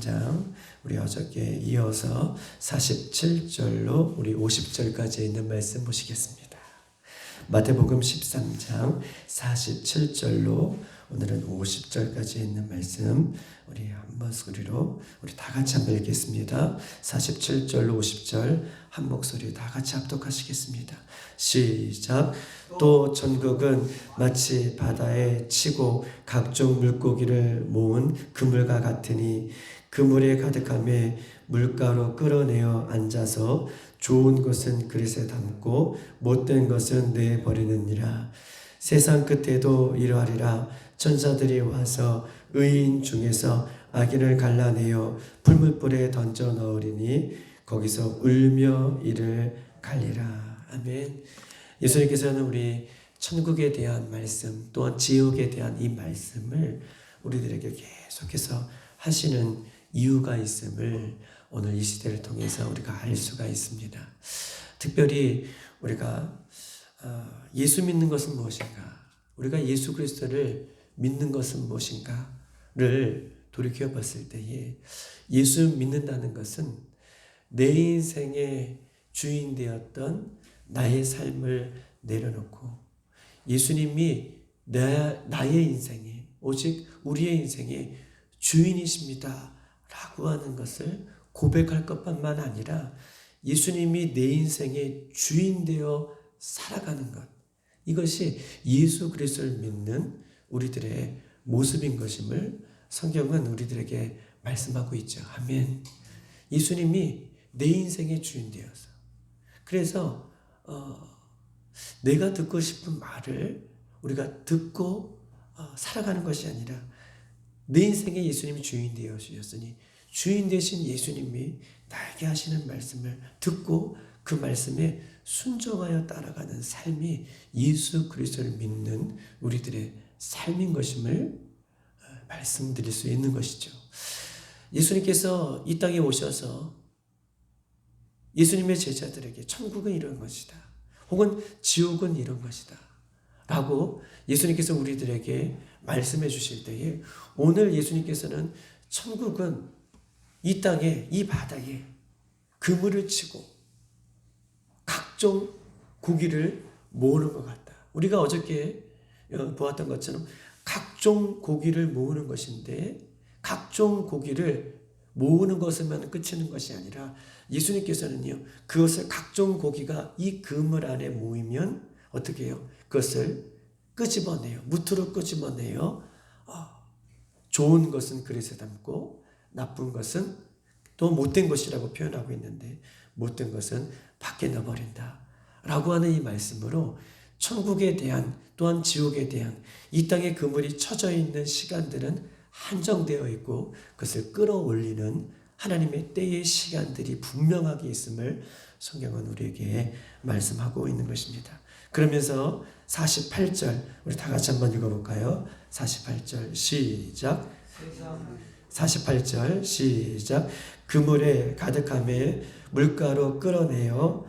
장 우리 어저께 이어서 47절로 우리 50절까지 있는 말씀 보시겠습니다. 마태복음 13장 47절로 오늘은 50절까지 있는 말씀 우리 한번 소리로 우리 다 같이 한번 읽겠습니다. 47절로 50절 한 목소리 다 같이 합독하시겠습니다. 시작. 또 전국은 마치 바다에 치고 각종 물고기를 모은 그물과 같으니 그물에 가득함에 물가로 끌어내어 앉아서 좋은 것은 그릇에 담고 못된 것은 내버리느니라. 세상 끝에도 이러하리라. 천사들이 와서 의인 중에서 악인을 갈라내어 풀물불에 던져 넣으리니 거기서 울며 이를 갈리라. 아멘. 예수님께서는 우리 천국에 대한 말씀 또한 지옥에 대한 이 말씀을 우리들에게 계속해서 하시는 이유가 있음을 오늘 이 시대를 통해서 우리가 알 수가 있습니다. 특별히 우리가 어, 예수 믿는 것은 무엇인가? 우리가 예수 그리스도를 믿는 것은 무엇인가를 돌이켜 봤을 때에 예수 믿는다는 것은 내 인생의 주인 되었던 나의 삶을 내려놓고 예수님이 나, 나의 인생에 오직 우리의 인생의 주인이십니다. 라고 하는 것을 고백할 것뿐만 아니라 예수님이 내 인생의 주인 되어 살아가는 것. 이것이 예수 그리스도를 믿는 우리들의 모습인 것임을 성경은 우리들에게 말씀하고 있죠. 아멘. 예수님이 내 인생의 주인 되어서. 그래서 어, 내가 듣고 싶은 말을 우리가 듣고 어, 살아가는 것이 아니라 내 인생의 예수님이 주인 되어 주셨으니 주인 되신 예수님이 나에게 하시는 말씀을 듣고 그 말씀에 순종하여 따라가는 삶이 예수 그리스도를 믿는 우리들의 삶인 것임을 어, 말씀드릴 수 있는 것이죠. 예수님께서 이 땅에 오셔서 예수님의 제자들에게 천국은 이런 것이다. 혹은 지옥은 이런 것이다. 라고 예수님께서 우리들에게 말씀해 주실 때에 오늘 예수님께서는 천국은 이 땅에, 이 바다에 그물을 치고 각종 고기를 모으는 것 같다. 우리가 어저께 보았던 것처럼 각종 고기를 모으는 것인데 각종 고기를 모으는 것으면 끝이는 것이 아니라 예수님께서는요 그것을 각종 고기가 이 그물 안에 모이면 어떻게 해요? 그것을 끄집어내요. 무트로 끄집어내요. 어, 좋은 것은 그릇에 담고 나쁜 것은 또 못된 것이라고 표현하고 있는데 못된 것은 밖에 넣어버린다. 라고 하는 이 말씀으로 천국에 대한 또한 지옥에 대한 이 땅에 그물이 쳐져 있는 시간들은 한정되어 있고 그것을 끌어올리는 하나님의 때의 시간들이 분명하게 있음을 성경은 우리에게 말씀하고 있는 것입니다. 그러면서 48절 우리 다 같이 한번 읽어볼까요? 48절 시작. 48절 시작. 그물에 가득함에 물가로 끌어내어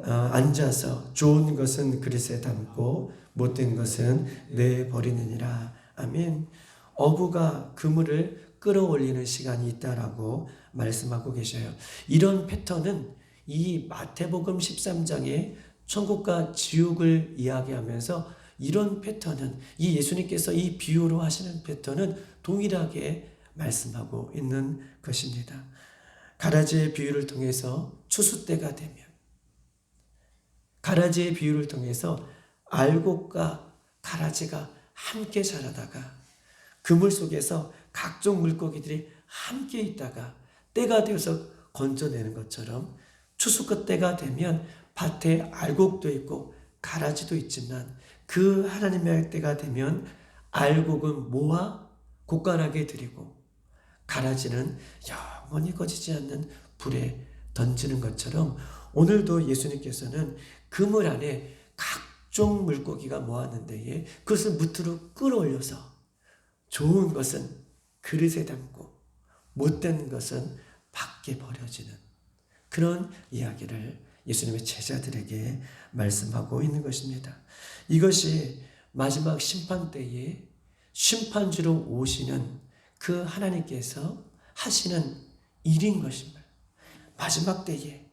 어, 앉아서 좋은 것은 그릇에 담고 못된 것은 내버리느니라. 아멘. 어부가 그물을 끌어올리는 시간이 있다라고 말씀하고 계셔요. 이런 패턴은 이 마태복음 13장에 천국과 지옥을 이야기하면서 이런 패턴은 이 예수님께서 이 비유로 하시는 패턴은 동일하게 말씀하고 있는 것입니다. 가라지의 비유를 통해서 추수 때가 되면 가라지의 비유를 통해서 알곡과 가라지가 함께 자라다가 그물 속에서 각종 물고기들이 함께 있다가 때가 되어서 건져내는 것처럼 추수 끝 때가 되면 밭에 알곡도 있고 가라지도 있지만 그 하나님의 때가 되면 알곡은 모아 곡간하게 드리고 가라지는 영원히 꺼지지 않는 불에 던지는 것처럼 오늘도 예수님께서는 그물 안에 각종 물고기가 모았는데 그것을 무트로 끌어올려서 좋은 것은 그릇에 담고 못된 것은 밖에 버려지는 그런 이야기를 예수님의 제자들에게 말씀하고 있는 것입니다. 이것이 마지막 심판 때에 심판주로 오시는 그 하나님께서 하시는 일인 것입니다. 마지막 때에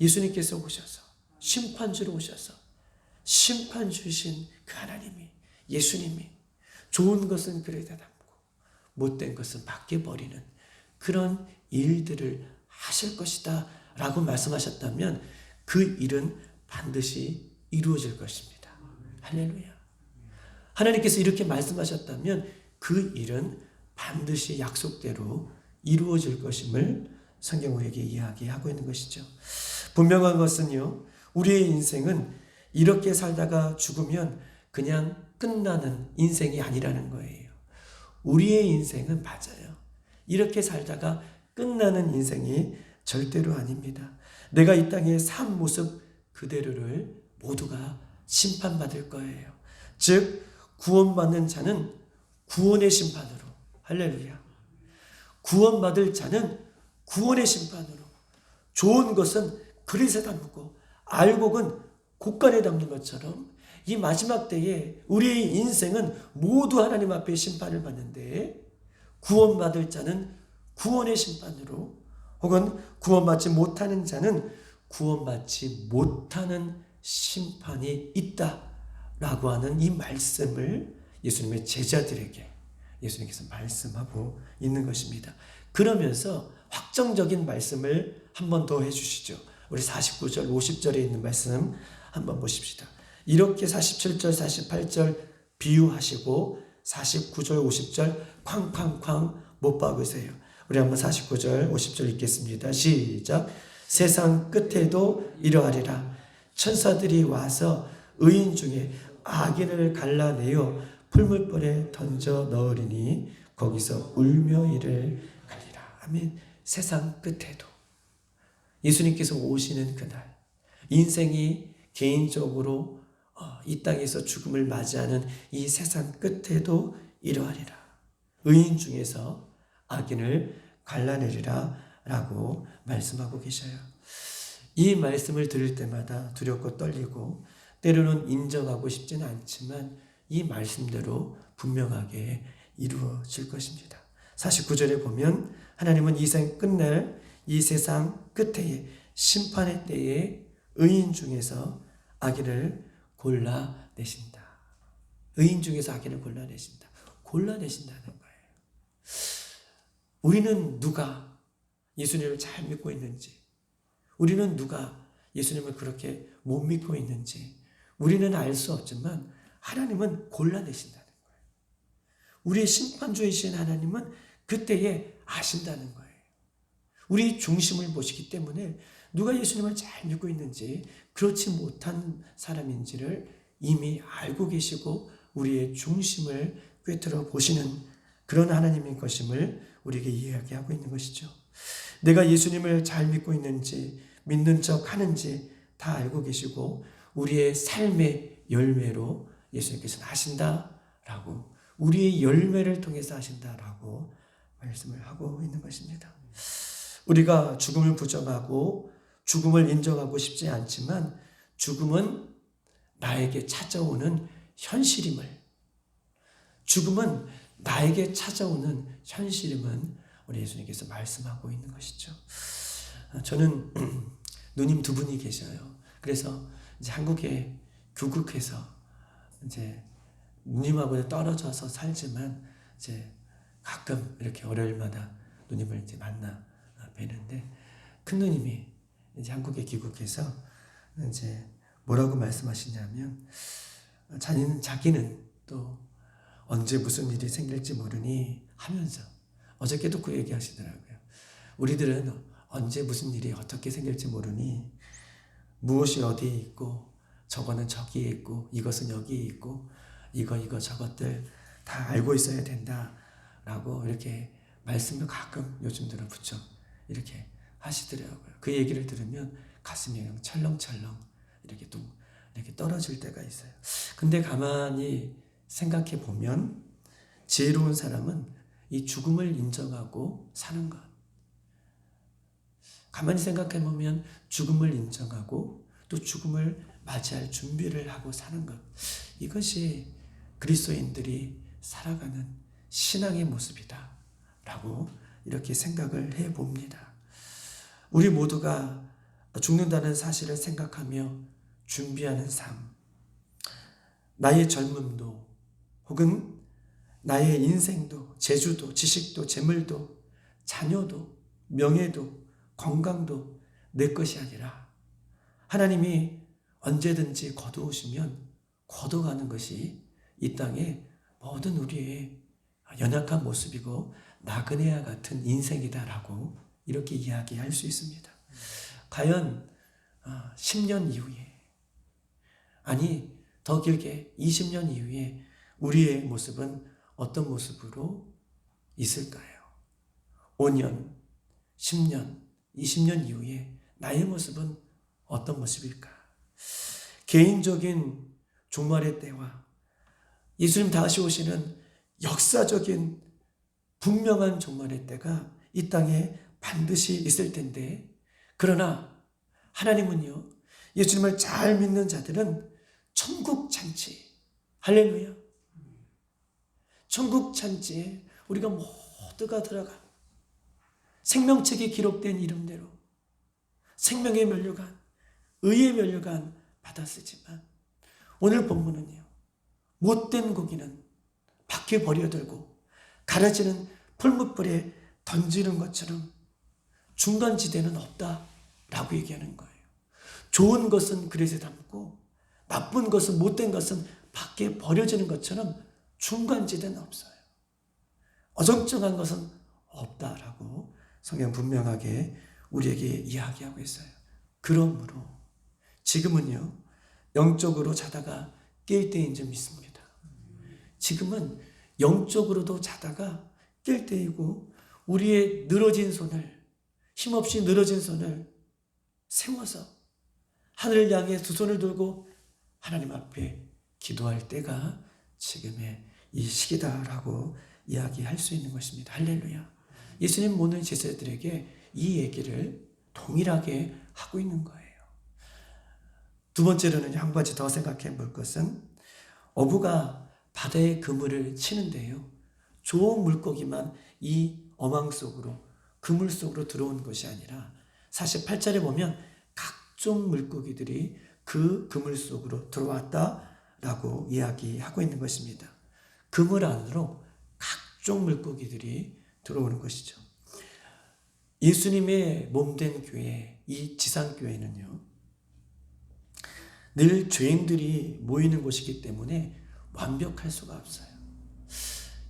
예수님께서 오셔서 심판주로 오셔서 심판 주신 그 하나님이 예수님이 좋은 것은 그래다 담고 못된 것은 밖에 버리는 그런 일들을 하실 것이다 라고 말씀하셨다면 그 일은 반드시 이루어질 것입니다. 할렐루야. 하나님께서 이렇게 말씀하셨다면 그 일은 반드시 약속대로 이루어질 것임을 성경 우리에게 이야기하고 있는 것이죠. 분명한 것은요, 우리의 인생은 이렇게 살다가 죽으면 그냥 끝나는 인생이 아니라는 거예요. 우리의 인생은 맞아요. 이렇게 살다가 끝나는 인생이 절대로 아닙니다. 내가 이 땅에 산 모습 그대로를 모두가 심판받을 거예요. 즉, 구원받는 자는 구원의 심판으로, 할렐루야. 구원받을 자는 구원의 심판으로, 좋은 것은 그릇에 담고, 알곡은 곡간에 담는 것처럼 이 마지막 때에 우리의 인생은 모두 하나님 앞에 심판을 받는데 구원받을 자는 구원의 심판으로 혹은 구원받지 못하는 자는 구원받지 못하는 심판이 있다 라고 하는 이 말씀을 예수님의 제자들에게 예수님께서 말씀하고 있는 것입니다. 그러면서 확정적인 말씀을 한 번 더 해주시죠. 우리 49절, 50절에 있는 말씀 한번 보십시다. 이렇게 47절, 48절 비유하시고 49절, 50절 쾅쾅쾅 못 박으세요. 우리 한번 49절, 50절 읽겠습니다. 시작. 세상 끝에도 이러하리라. 천사들이 와서 의인 중에 악인을 갈라내어 풀물벌에 던져 넣으리니 거기서 울며 이를 갈리라. 아멘. 세상 끝에도 예수님께서 오시는 그날 인생이 개인적으로 어, 이 땅에서 죽음을 맞이하는 이 세상 끝에도 이러하리라. 의인 중에서 악인을 갈라내리라 라고 말씀하고 계셔요. 이 말씀을 들을 때마다 두렵고 떨리고 때로는 인정하고 싶지는 않지만 이 말씀대로 분명하게 이루어질 것입니다. 49절에 보면 하나님은 이생 끝날 이 세상 끝에 심판의 때에 의인 중에서 악인을 골라내신다. 의인 중에서 악인을 골라내신다. 골라내신다는 거예요. 우리는 누가 예수님을 잘 믿고 있는지, 우리는 누가 예수님을 그렇게 못 믿고 있는지, 우리는 알 수 없지만 하나님은 골라내신다는 거예요. 우리의 심판주이신 하나님은 그때에 아신다는 거예요. 우리 중심을 보시기 때문에 누가 예수님을 잘 믿고 있는지 그렇지 못한 사람인지를 이미 알고 계시고 우리의 중심을 꿰뚫어 보시는 그런 하나님인 것임을 우리에게 이야기하고 있는 것이죠. 내가 예수님을 잘 믿고 있는지 믿는 척 하는지 다 알고 계시고 우리의 삶의 열매로 예수님께서는 하신다라고 우리의 열매를 통해서 하신다라고 말씀을 하고 있는 것입니다. 우리가 죽음을 부정하고 죽음을 인정하고 싶지 않지만 죽음은 나에게 찾아오는 현실임을 죽음은 나에게 찾아오는 현실임은 우리 예수님께서 말씀하고 있는 것이죠. 저는 누님 두 분이 계셔요. 그래서 이제 한국에 귀국해서 이제 누님하고 떨어져서 살지만 이제 가끔 이렇게 월요일마다 누님을 이제 만나 뵈는데 큰 누님이 이제 한국에 귀국해서 이제 뭐라고 말씀하시냐면 자기는 자기는 또 언제 무슨 일이 생길지 모르니 하면서 어저께도 그 얘기 하시더라고요. 우리들은 언제 무슨 일이 어떻게 생길지 모르니 무엇이 어디에 있고 저거는 저기에 있고 이것은 여기에 있고 이거 이거 저것들 다 알고 있어야 된다라고 이렇게 말씀을 가끔 요즘 들어 붙여 이렇게 하시더라고요. 그 얘기를 들으면 가슴이 철렁철렁 이렇게 또 이렇게 떨어질 때가 있어요. 근데 가만히 생각해 보면 지혜로운 사람은 이 죽음을 인정하고 사는 것. 가만히 생각해 보면 죽음을 인정하고 또 죽음을 맞이할 준비를 하고 사는 것. 이것이 그리스도인들이 살아가는 신앙의 모습이다. 라고 이렇게 생각을 해 봅니다. 우리 모두가 죽는다는 사실을 생각하며 준비하는 삶, 나의 젊음도 혹은 나의 인생도 재주도 지식도 재물도 자녀도 명예도 건강도 내 것이 아니라 하나님이 언제든지 거두오시면 거둬가는 것이 이 땅의 모든 우리의 연약한 모습이고 나그네와 같은 인생이다라고 이렇게 이야기할 수 있습니다. 과연 10년 이후에 아니 더 길게 20년 이후에 우리의 모습은 어떤 모습으로 있을까요? 5년, 10년, 20년 이후에 나의 모습은 어떤 모습일까? 개인적인 종말의 때와 예수님 다시 오시는 역사적인 분명한 종말의 때가 이 땅에 반드시 있을 텐데 그러나 하나님은요 예수님을 잘 믿는 자들은 천국 잔치 할렐루야 천국 잔치에 우리가 모두가 들어가 생명책에 기록된 이름대로 생명의 면류관 의의 면류관 받았으지만 오늘 본문은요 못된 고기는 밖에 버려들고 가라지는 풀무불에 던지는 것처럼 중간지대는 없다라고 얘기하는 거예요. 좋은 것은 그릇에 담고 나쁜 것은 못된 것은 밖에 버려지는 것처럼 중간지대는 없어요. 어정쩡한 것은 없다라고 성경 분명하게 우리에게 이야기하고 있어요. 그러므로 지금은요 영적으로 자다가 깰 때인 줄 믿습니다. 지금은 영적으로도 자다가 깰 때이고 우리의 늘어진 손을 힘없이 늘어진 손을 세워서 하늘을 향해 두 손을 들고 하나님 앞에 기도할 때가 지금의 이 시기다라고 이야기할 수 있는 것입니다. 할렐루야. 예수님 모든 제자들에게 이 얘기를 동일하게 하고 있는 거예요. 두 번째로는 한 가지 더 생각해 볼 것은 어부가 바다에 그물을 치는데요. 좋은 물고기만 이 어망 속으로 그물 속으로 들어온 것이 아니라 48절에 보면 각종 물고기들이 그 그물 속으로 들어왔다 라고 이야기하고 있는 것입니다. 그물 안으로 각종 물고기들이 들어오는 것이죠. 예수님의 몸된 교회, 이 지상교회는요, 늘 죄인들이 모이는 곳이기 때문에 완벽할 수가 없어요.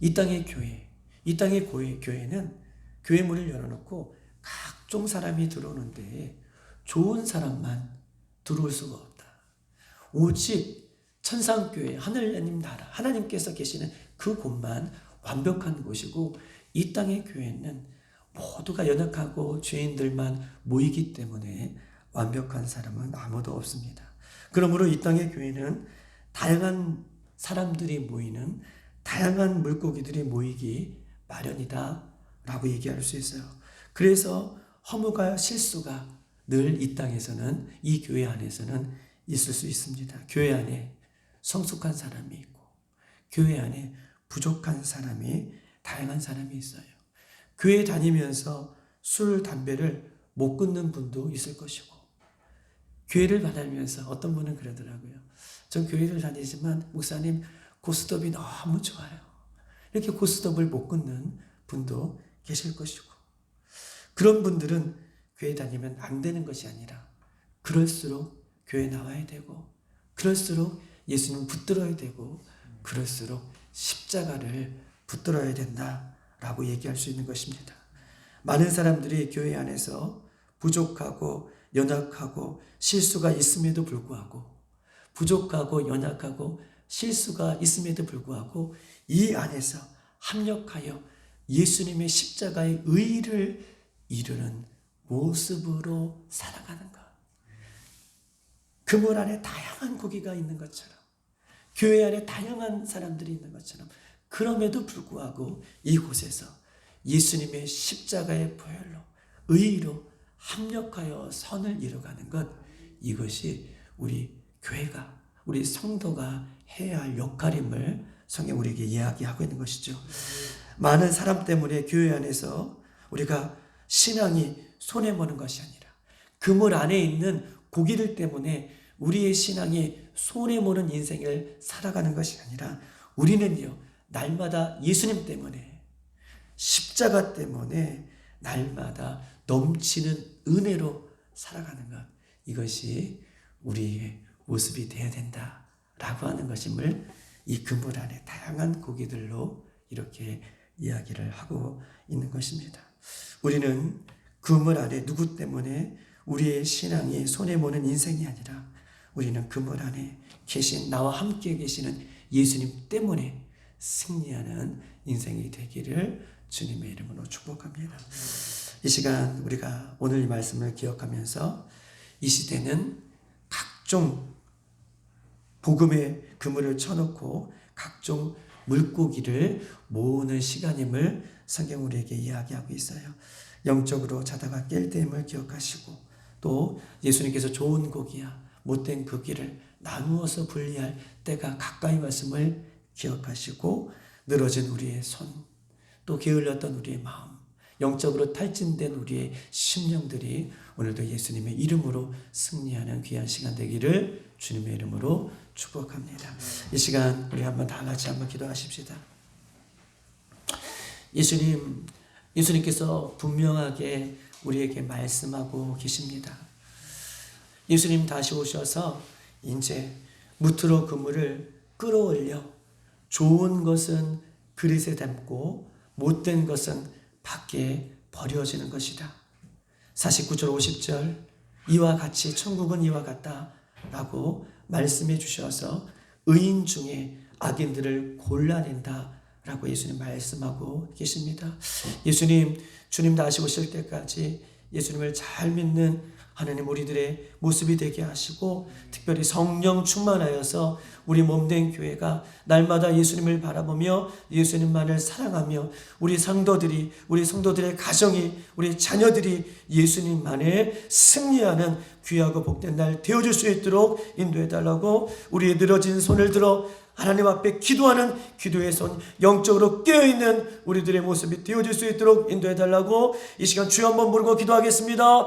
이 땅의 교회, 이 땅의 교회, 교회는 교회 문을 열어놓고 각종 사람이 들어오는데 좋은 사람만 들어올 수가 없다. 오직 천상교회, 하늘님 나라, 하나님께서 계시는 그 곳만 완벽한 곳이고 이 땅의 교회는 모두가 연약하고 죄인들만 모이기 때문에 완벽한 사람은 아무도 없습니다. 그러므로 이 땅의 교회는 다양한 사람들이 모이는 다양한 물고기들이 모이기 마련이다 라고 얘기할 수 있어요. 그래서 허무가 실수가 늘 이 땅에서는 이 교회 안에서는 있을 수 있습니다. 교회 안에 성숙한 사람이 있고 교회 안에 부족한 사람이 다양한 사람이 있어요. 교회 다니면서 술, 담배를 못 끊는 분도 있을 것이고 교회를 다니면서 어떤 분은 그러더라고요. 전 교회를 다니지만 목사님 고스톱이 너무 좋아요. 이렇게 고스톱을 못 끊는 분도 계실 것이고 그런 분들은 교회 다니면 안 되는 것이 아니라 그럴수록 교회 나와야 되고 그럴수록 예수님 붙들어야 되고 그럴수록 십자가를 붙들어야 된다라고 얘기할 수 있는 것입니다. 많은 사람들이 교회 안에서 부족하고 연약하고 실수가 있음에도 불구하고 부족하고 연약하고 실수가 있음에도 불구하고 이 안에서 합력하여 예수님의 십자가의 의를 이루는 모습으로 살아가는 것. 그물 안에 다양한 고기가 있는 것처럼 교회 안에 다양한 사람들이 있는 것처럼 그럼에도 불구하고 이곳에서 예수님의 십자가의 보혈로 의로 합력하여 선을 이루가는 것 이것이 우리 교회가 우리 성도가 해야 할 역할임을 성경 우리에게 이야기하고 있는 것이죠. 많은 사람 때문에 교회 안에서 우리가 신앙이 손해 보는 것이 아니라 그물 안에 있는 고기들 때문에 우리의 신앙이 손해보는 인생을 살아가는 것이 아니라 우리는요, 날마다 예수님 때문에 십자가 때문에 날마다 넘치는 은혜로 살아가는 것. 이것이 우리의 모습이 되어야 된다 라고 하는 것임을 이 그물 안에 다양한 고기들로 이렇게 이야기를 하고 있는 것입니다. 우리는 그물 안에 누구 때문에 우리의 신앙이 손해보는 인생이 아니라 우리는 그물 안에 계신 나와 함께 계시는 예수님 때문에 승리하는 인생이 되기를 주님의 이름으로 축복합니다. 이 시간 우리가 오늘 이 말씀을 기억하면서 이 시대는 각종 복음의 그물을 쳐놓고 각종 물고기를 모으는 시간임을 성경 우리에게 이야기하고 있어요. 영적으로 자다가 깰 때임을 기억하시고 또 예수님께서 좋은 고기야 못된 고기를 나누어서 분리할 때가 가까이 왔음을 기억하시고 늘어진 우리의 손, 또 게을렀던 우리의 마음, 영적으로 탈진된 우리의 심령들이 오늘도 예수님의 이름으로 승리하는 귀한 시간 되기를 주님의 이름으로 축복합니다. 이 시간 우리 한번 다 같이 한번 기도하십시다. 예수님, 예수님께서 분명하게 우리에게 말씀하고 계십니다. 예수님 다시 오셔서 이제 무트로 그물을 끌어올려 좋은 것은 그릇에 담고 못된 것은 밖에 버려지는 것이다. 49절 50절 이와 같이 천국은 이와 같다 라고 말씀해 주셔서 의인 중에 악인들을 골라낸다 라고 예수님 말씀하고 계십니다. 예수님 주님 다시 오실 때까지 예수님을 잘 믿는 하나님 우리들의 모습이 되게 하시고 특별히 성령 충만하여서 우리 몸된 교회가 날마다 예수님을 바라보며 예수님만을 사랑하며 우리 성도들이 우리 성도들의 가정이 우리 자녀들이 예수님만을 승리하는 귀하고 복된 날 되어줄 수 있도록 인도해 달라고 우리의 늘어진 손을 들어 하나님 앞에 기도하는 기도의 손, 영적으로 깨어있는 우리들의 모습이 되어질 수 있도록 인도해 달라고 이 시간 주여 한번 부르고 기도하겠습니다.